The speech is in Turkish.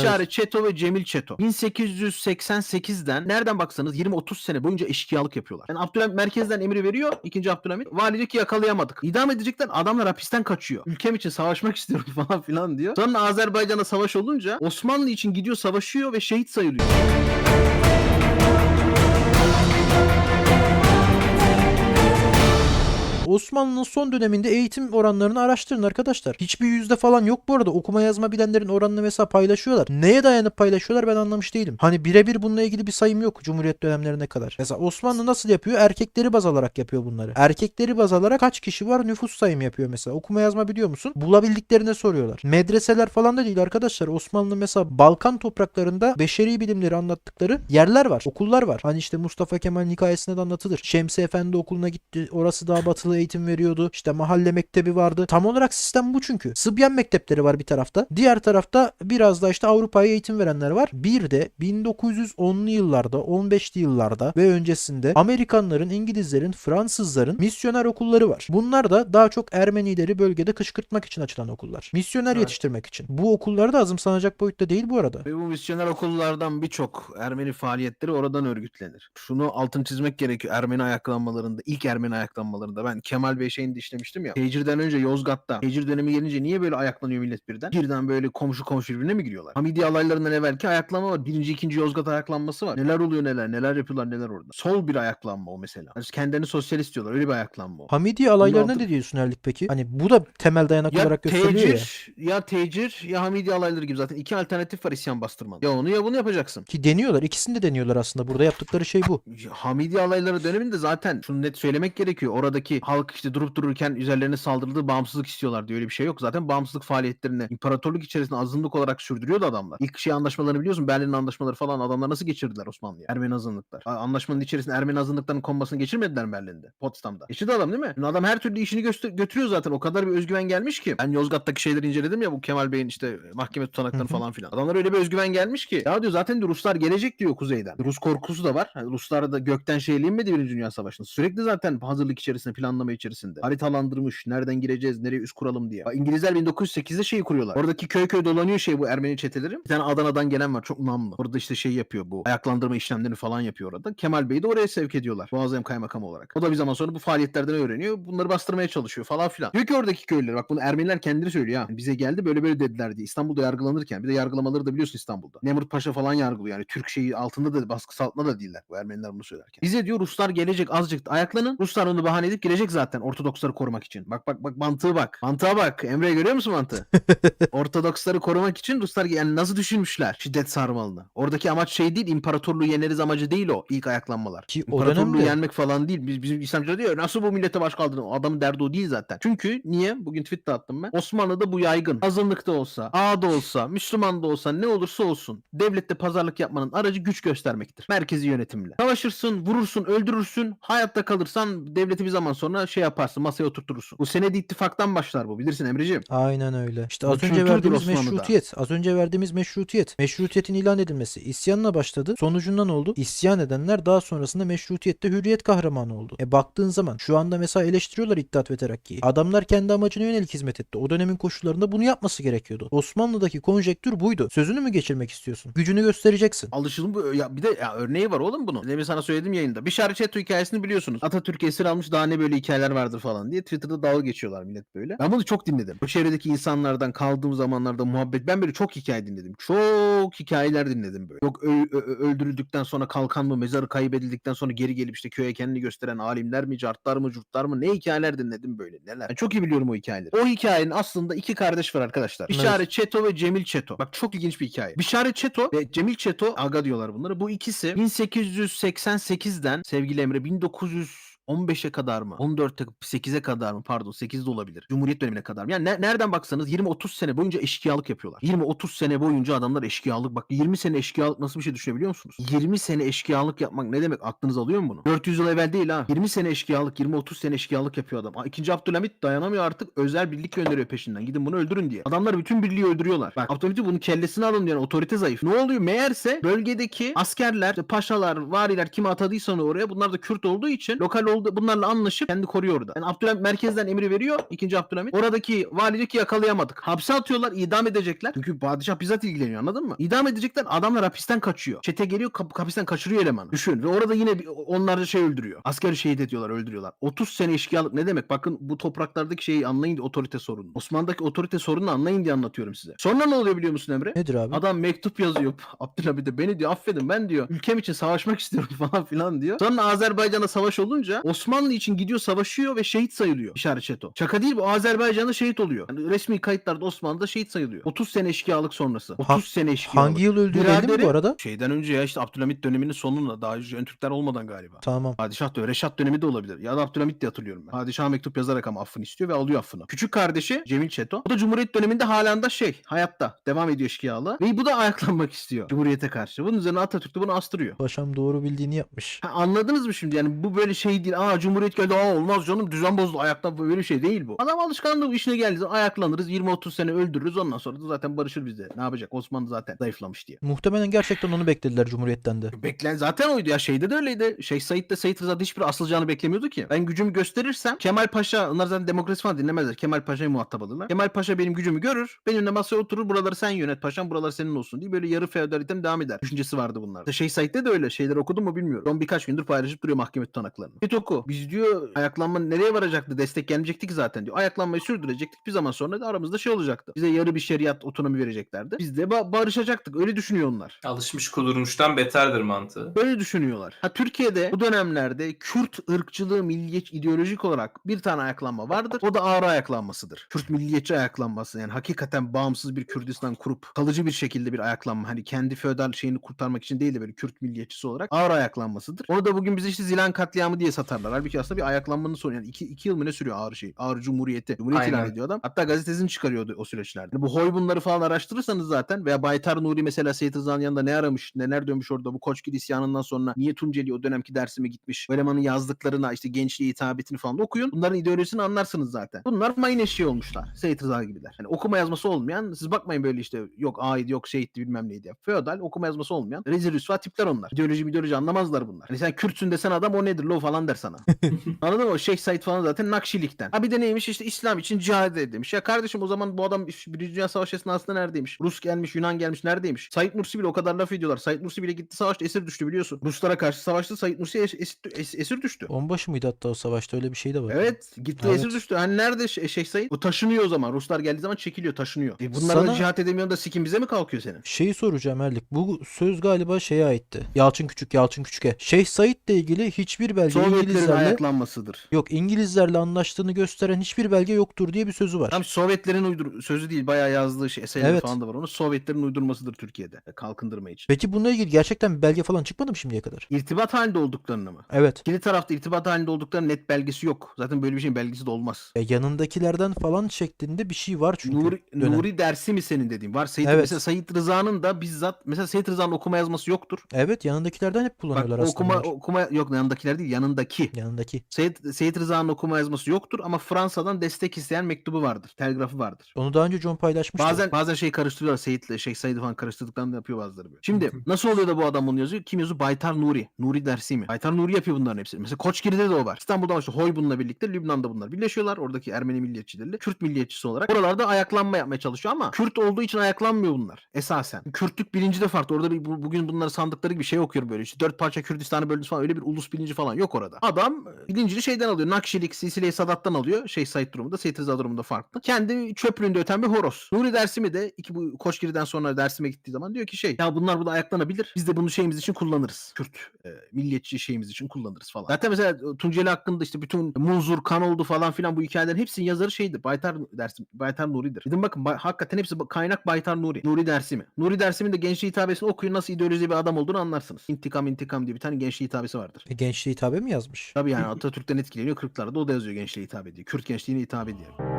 İşaret Çeto ve Cemil Çeto. 1888'den nereden baksanız 20-30 sene boyunca eşkıyalık yapıyorlar. Yani Abdülhamit merkezden emri veriyor. 2. Abdülhamit. Vali diyor ki yakalayamadık. İdam edecekler. Adamlar hapisten kaçıyor. Ülkem için savaşmak istiyorum falan filan diyor. Sonra Azerbaycan'da savaş olunca Osmanlı için gidiyor savaşıyor ve şehit sayılıyor. Osmanlı'nın son döneminde eğitim oranlarını araştırın arkadaşlar. Hiçbir yüzde falan yok bu arada. Okuma yazma bilenlerin oranını mesela paylaşıyorlar. Neye dayanıp paylaşıyorlar ben anlamış değilim. Hani birebir bununla ilgili bir sayım yok Cumhuriyet dönemlerine kadar. Mesela Osmanlı nasıl yapıyor? Erkekleri baz alarak yapıyor bunları. Erkekleri baz alarak kaç kişi var nüfus sayımı yapıyor mesela. Okuma yazma biliyor musun? Bulabildiklerine soruyorlar. Medreseler falan da değil arkadaşlar. Osmanlı mesela Balkan topraklarında beşeri bilimleri anlattıkları yerler var. Okullar var. Hani işte Mustafa Kemal'in hikayesinde de anlatılır. Şemsi Efendi okuluna gitti. Orası daha batılı eğitim veriyordu. İşte mahalle mektebi vardı. Tam olarak sistem bu çünkü. Sıbyan mektepleri var bir tarafta. Diğer tarafta biraz da işte Avrupa'ya eğitim verenler var. Bir de 1910'lu yıllarda, 15'li yıllarda ve öncesinde Amerikanların, İngilizlerin, Fransızların misyoner okulları var. Bunlar da daha çok Ermenileri bölgede kışkırtmak için açılan okullar. Misyoner Evet. yetiştirmek için. Bu okullar da azımsanacak boyutta değil bu arada. Ve bu misyoner okullardan birçok Ermeni faaliyetleri oradan örgütlenir. Şunu altın çizmek gerekiyor. Ermeni ayaklanmalarında, ilk Ermeni ayaklanmalarında ben Kemal Bey şeyini de işlemiştim ya. Tecirden önce Yozgat'ta. Tecir dönemi gelince niye böyle ayaklanıyor millet birden? Birden böyle komşu komşu birbirine mi giriyorlar? Hamidi alaylarından evvelki ayaklanma var. Birinci, ikinci Yozgat ayaklanması var. Neler oluyor neler, neler yapıyorlar neler orada. Sol bir ayaklanma o mesela. Yani kendilerini sosyalist diyorlar. Öyle bir ayaklanma o. Hamidiye alaylarına ne diyorsun Erlik peki? Hani bu da temel dayanak Ya olarak gösteriliyor ya. tecir, ya tecir ya Hamidi alayları gibi zaten iki alternatif var isyan bastırmanın. Ya onu ya bunu yapacaksın. Ki deniyorlar. İkisini de deniyorlar aslında. Burada yaptıkları şey bu. Hamidi alayları döneminde zaten şunu net söylemek gerekiyor. Oradaki halk işte durup dururken üzerlerine saldırdığı bağımsızlık istiyorlar diye öyle bir şey yok. Zaten bağımsızlık faaliyetlerini imparatorluk içerisinde azınlık olarak sürdürüyordu adamlar. İlk şey anlaşmalarını biliyorsun. Berlin anlaşmaları falan adamlar nasıl geçirdiler Osmanlı'ya? Ermeni azınlıklar. Anlaşmanın içerisinde Ermeni azınlıklarının konmasını geçirmediler Berlin'de. Potsdam'da. Geçirdi adam değil mi? Şimdi adam her türlü işini göster- götürüyor zaten. O kadar bir özgüven gelmiş ki. Ben Yozgat'taki şeyleri inceledim ya bu Kemal Bey'in işte mahkeme hı. falan filan. Adamlar öyle bir özgüven gelmiş ki. Ya diyor zaten diyor Ruslar gelecek diyor kuzeyden. Rus korkusu da var. Hani Ruslar da gökten şeyle inmedi Birinci Dünya Savaşı'nda. Sürekli zaten hazırlık içerisinde, planlama içerisinde. Haritalandırmış. Nereden gireceğiz, nereye üst kuralım diye. İngilizler 1908'de şeyi kuruyorlar. Oradaki köy köy dolanıyor şey bu Ermeni çeteleri. Bir tane Adana'dan gelen var çok namlı. Orada işte şey yapıyor bu. Ayaklandırma işlemlerini falan yapıyor orada. Kemal Bey'i de oraya sevk ediyorlar. Boğazem kaymakamı olarak. O da bir zaman sonra bu faaliyetlerden öğreniyor. Bunları bastırmaya çalışıyor falan filan. Diyor ki oradaki köylüler bak bunu Ermeniler kendileri söylüyor ha. Bize geldi böyle böyle dediler diye. İstanbul'da yargılanırken bir de yargılamaları da biliyorsun İstanbul'da. Nemrut Paşa falan yargılıyor yani. Türk şeyi altında da baskısı altında da değiller bu Ermeniler bunu söylerken. Bize diyor Ruslar gelecek azıcık ayaklanın. Ruslar onu bahane edip gelecek zaten Ortodoksları korumak için. Bak bak bak mantığı bak. Mantığa bak. Emre görüyor musun mantığı? Ortodoksları korumak için Ruslar yani nasıl düşünmüşler şiddet sarmalını. Oradaki amaç şey değil imparatorluğu yeneriz amacı değil o ilk ayaklanmalar. Ki o İmparatorluğu dönemde- yenmek falan değil. Biz, bizim İslamcılar diyor nasıl bu millete baş kaldırdın? O adamın derdi o değil zaten. Çünkü niye? Bugün tweet de attım ben. Osmanlı'da bu yaygın. Azınlıkta olsa, ağda olsa, Müslüman da olsa ne olursa olsun devlette pazarlık yapmanın aracı güç göstermektir. Merkezi yönetimle. Savaşırsın, vurursun, öldürürsün. Hayatta kalırsan devleti bir zaman sonra şey yaparsın, masaya oturturursun. Bu senedi ittifaktan başlar bu. Bilirsin Emreciğim. Aynen öyle. İşte Bu az önce verdiğimiz Osmanlı'da. meşrutiyet. Az önce verdiğimiz meşrutiyet. Meşrutiyetin ilan edilmesi isyanla başladı. Sonucundan oldu. İsyan edenler daha sonrasında meşrutiyette hürriyet kahramanı oldu. E baktığın zaman şu anda mesela eleştiriyorlar İttihat ve Terakki'yi. Adamlar kendi amacına yönelik hizmet etti. O dönemin koşullarında bunu yapması gerekiyordu. Osmanlı'daki konjektür buydu. Sözünü mü geçirmek istiyorsun? Gücünü göstereceksin. Alışılım bu. Ya bir de ya örneği var oğlum bunun. Demin sana söyledim yayında. Bir Çeto hikayesini biliyorsunuz. Atatürk esir almış daha ne böyle hikayeler vardır falan diye Twitter'da dalga geçiyorlar millet böyle. Ben bunu çok dinledim. Bu çevredeki insanlardan kaldığım zamanlarda muhabbet. Ben böyle çok hikaye dinledim. Çok hikayeler dinledim böyle. Yok öldürüldükten sonra kalkan mı, mezarı kaybedildikten sonra geri gelip işte köye kendini gösteren alimler mi, cartlar mı, curtlar mı ne hikayeler dinledim böyle. Neler. Ben çok iyi biliyorum o hikayeleri. O hikayenin aslında iki kardeş var arkadaşlar. Evet. İşaret Çeto ve Cemil Çeto. Bak çok ilginç bir hikaye. Bişaret Çeto ve Cemil Çeto aga diyorlar bunlara. Bu ikisi 1888'den sevgili Emre 1900 15'e kadar mı? 14'e 8'e kadar mı? Pardon 8'de olabilir. Cumhuriyet dönemine kadar mı? Yani ne- nereden baksanız 20-30 sene boyunca eşkıyalık yapıyorlar. 20-30 sene boyunca adamlar eşkıyalık. Bak 20 sene eşkıyalık nasıl bir şey düşünebiliyor musunuz? 20 sene eşkıyalık yapmak ne demek? Aklınız alıyor mu bunu? 400 yıl evvel değil ha. 20 sene eşkıyalık, 20-30 sene eşkıyalık yapıyor adam. İkinci Abdülhamit dayanamıyor artık. Özel birlik gönderiyor peşinden. Gidin bunu öldürün diye. Adamlar bütün birliği öldürüyorlar. Bak Abdülhamit'i bunun kellesini alın diyen otorite zayıf. Ne oluyor? Meğerse bölgedeki askerler, işte paşalar, variler kimi atadıysa oraya bunlar da Kürt olduğu için lokal olduğu oldu bunlarla anlaşıp kendi koruyor orada. Yani Abdülhamit merkezden emri veriyor. ikinci Abdülhamit. Oradaki vali diyor ki yakalayamadık. Hapse atıyorlar. idam edecekler. Çünkü padişah bizzat ilgileniyor anladın mı? İdam edecekler. Adamlar hapisten kaçıyor. Çete geliyor kap- hapisten kaçırıyor elemanı. Düşün. Ve orada yine onlarca şey öldürüyor. Askeri şehit ediyorlar öldürüyorlar. 30 sene eşkıyalık ne demek? Bakın bu topraklardaki şeyi anlayın diye otorite sorunu. Osmanlı'daki otorite sorununu anlayın diye anlatıyorum size. Sonra ne oluyor biliyor musun Emre? Nedir abi? Adam mektup yazıyor Abdülhamid'e beni diyor affedin ben diyor ülkem için savaşmak istiyorum falan filan diyor. Sonra Azerbaycan'da savaş olunca Osmanlı için gidiyor savaşıyor ve şehit sayılıyor Bişar Çeto. Şaka değil bu Azerbaycan'da şehit oluyor. Yani resmi kayıtlarda Osmanlı'da şehit sayılıyor. 30 sene eşkıyalık sonrası. 30 Ha- sene eşkıyalık. Hangi yıl öldüğü belli mi bu arada? Şeyden önce ya işte Abdülhamit döneminin sonunda daha önce Ön Türkler olmadan galiba. Tamam. Padişah da Reşat dönemi de olabilir. Ya da Abdülhamit de hatırlıyorum ben. Padişah mektup yazarak ama affını istiyor ve alıyor affını. Küçük kardeşi Cemil Çeto. O da Cumhuriyet döneminde halen de şey hayatta devam ediyor eşkıyalığa. Ve bu da ayaklanmak istiyor Cumhuriyete karşı. Bunun üzerine Atatürk de bunu astırıyor. Paşam doğru bildiğini yapmış. Ha, anladınız mı şimdi? Yani bu böyle şey değil. Aa Cumhuriyet geldi. Aa olmaz canım düzen bozuldu. Ayaktan böyle bir şey değil bu. Adam alışkanlığı işine geldi. Ayaklanırız. 20-30 sene öldürürüz. Ondan sonra da zaten barışır bizde. Ne yapacak? Osmanlı zaten zayıflamış diye. Muhtemelen gerçekten onu beklediler Cumhuriyet'ten de. Beklen zaten oydu ya şeyde de öyleydi. Şeyh Said de Seyit Rıza'da hiçbir asılacağını beklemiyordu ki. Ben gücümü gösterirsem Kemal Paşa onlar zaten demokrasi falan dinlemezler. Kemal Paşa'yı muhatap alırlar. Kemal Paşa benim gücümü görür. Benimle masaya oturur. Buraları sen yönet paşam. Buralar senin olsun diye böyle yarı feodalitem devam eder. Düşüncesi vardı bunlar. Şeyh Said'de de öyle şeyler okudum mu bilmiyorum. Son birkaç gündür paylaşıp duruyor mahkeme tutanaklarını. Git oku. Biz diyor ayaklanma nereye varacaktı? Destek gelmeyecekti ki zaten diyor. Ayaklanmayı sürdürecektik. Bir zaman sonra da aramızda şey olacaktı. Bize yarı bir şeriat otonomi vereceklerdi. Biz de ba- barışacaktık. Öyle düşünüyor onlar. Alışmış kudurmuştan beterdir mantığı. Böyle düşünüyorlar. Ha Türkiye'de bu dönemlerde Kürt ırkçılığı milliyetçi ideolojik olarak bir tane ayaklanma vardır. O da Ağrı ayaklanmasıdır. Kürt milliyetçi ayaklanması yani hakikaten bağımsız bir Kürdistan kurup kalıcı bir şekilde bir ayaklanma hani kendi feodal şeyini kurtarmak için değil de böyle Kürt milliyetçisi olarak Ağrı ayaklanmasıdır. Onu da bugün bize işte Zilan katliamı diye satarlar. Halbuki aslında bir ayaklanmanın sonu yani iki, iki yıl mı ne sürüyor Ağrı şey? Ağrı Cumhuriyeti. Cumhuriyet ilan Aynen. ediyor adam. Hatta gazetesini çıkarıyordu o süreçlerde. Yani bu hoy bunları falan araştırırsanız zaten veya Baytar Nuri mesela Seyit Rıza'nın yanında ne aramış, neler dönmüş orada bu Koçgil isyanından sonra niye Tunceli o dönemki dersime gitmiş. Bu elemanın yazdıklarına işte gençliğe hitabetini falan okuyun. Bunların ideolojisini anlarsınız zaten. Bunlar mayın eşeği olmuşlar. Seyit Rıza gibiler. Yani okuma yazması olmayan siz bakmayın böyle işte yok aydı yok şehitti bilmem neydi. ya. Feodal okuma yazması olmayan rezil rüsva tipler onlar. İdeoloji ideoloji anlamazlar bunlar. Hani sen Kürtsün desen adam o nedir lo falan der sana. Anladın mı? Şeyh Said falan zaten Nakşilik'ten. Ha bir de neymiş işte İslam için cihad et demiş. Ya kardeşim o zaman bu adam Birinci Dünya Savaşı esnasında neredeymiş? Rus gelmiş, Yunan gelmiş neredeymiş? Said Nursi bile o kadar laf ediyorlar. Said Nursi bile gitti savaşta esir düştü biliyorsun. Ruslara karşı savaştı Said Nursi es- es- es- esir düştü. Onbaşı mıydı hatta o savaşta öyle bir şey de var. Evet gitti Evet. esir düştü. Hani nerede Ş- Şeyh Said? Bu taşınıyor o zaman. Ruslar geldiği zaman çekiliyor taşınıyor. E bunlara da Sana- cihat edemiyorsun da sikin bize mi kalkıyor senin? Şeyi soracağım Erlik. Bu söz galiba şeye aitti. Yalçın Küçük, Yalçın Küçük'e. Şeyh Said'le ilgili hiçbir belge Sovyetlerin İngilizlerle ayaklanmasıdır. yok İngilizlerle anlaştığını gösteren hiçbir belge yoktur diye bir sözü var. Tam Sovyetlerin uydur sözü değil bayağı yazdığı şey eserleri Evet. falan da var. Onu Sovyetlerin uydurmasıdır Türkiye'de. e, Kalkındırma için. Peki bununla ilgili gerçekten bir belge falan çıkmadı mı şimdiye kadar? İrtibat halinde olduklarını mı? Evet. İkili tarafta irtibat halinde olduklarının net belgesi yok. Zaten böyle bir şeyin belgesi de olmaz. Ya yanındakilerden falan şeklinde bir şey var çünkü. Nuri, dönem. Nuri dersi mi senin dediğin? Var Seyit, Evet. mesela Seyit Rıza'nın da bizzat mesela Seyit Rıza'nın okuma yazması yoktur. Evet yanındakilerden hep Bak kullanıyorlar aslında. okuma bunlar. okuma yok yanındakiler değil yanındaki. Yanındaki. Seyit, Seyit Rıza'nın okuma yazması yoktur ama Fransa'dan destek isteyen mektubu vardır. Telgrafı vardır. Onu daha önce John paylaşmıştı. Bazen bazen şey karıştırıyorlar Seyit'le Şeyh Said'i falan karıştırdıklarını yapıyor bazıları böyle. Şimdi nasıl oluyor da bu adam bunu yazıyor? Kim yazıyor? Baytar Nuri. Nuri dersi mi? Baytar Nuri yapıyor bunların hepsini. Mesela Koçgiri'de de o var. İstanbul'da işte Hoy bununla birlikte Lübnan'da bunlar birleşiyorlar. Oradaki Ermeni milliyetçileriyle. Kürt milliyetçisi olarak. Oralarda ayaklanma yapmaya çalışıyor ama Kürt olduğu için ayaklanmıyor bunlar. Esasen. Kürtlük bilinci de farklı. Orada bir, bu- bugün bunları sandıkları gibi şey okuyorum böyle. İşte dört parça Kürdistan'ı böldünüz falan. Öyle bir ulus bilinci falan yok orada. Adam bilincini şeyden alıyor. Nakşilik, Silsile-i Sadat'tan alıyor. Şey Said durumunda, Seyit Rıza durumunda farklı. Kendi çöplüğünde öten bir horoz. Nuri Dersimi de iki bu Koçgiri'den sonra Dersim'e gittiği zaman diyor ki şey ya bunlar burada ayaklanabilir. Biz de bunu şeyimiz için kullanırız. Kürt e, milliyetçi şeyimiz için kullanırız falan. Zaten mesela e, Tunceli hakkında işte bütün Munzur, kan oldu falan filan bu hikayelerin hepsinin yazarı şeydir. Baytar Dersim, Baytar Nuri'dir. Dedim bakın ba- hakikaten hepsi kaynak Baytar Nuri. Nuri Dersimi. Nuri Dersim'in de gençliği hitabesini okuyun nasıl ideoloji bir adam olduğunu anlarsınız. İntikam intikam diye bir tane gençliği hitabesi vardır. E, gençliğe hitabe mi yazmış? Tabii yani Atatürk'ten etkileniyor. 40'larda da o da yazıyor gençliğe hitap ediyor. Kürt gençliğine hitap ediyor.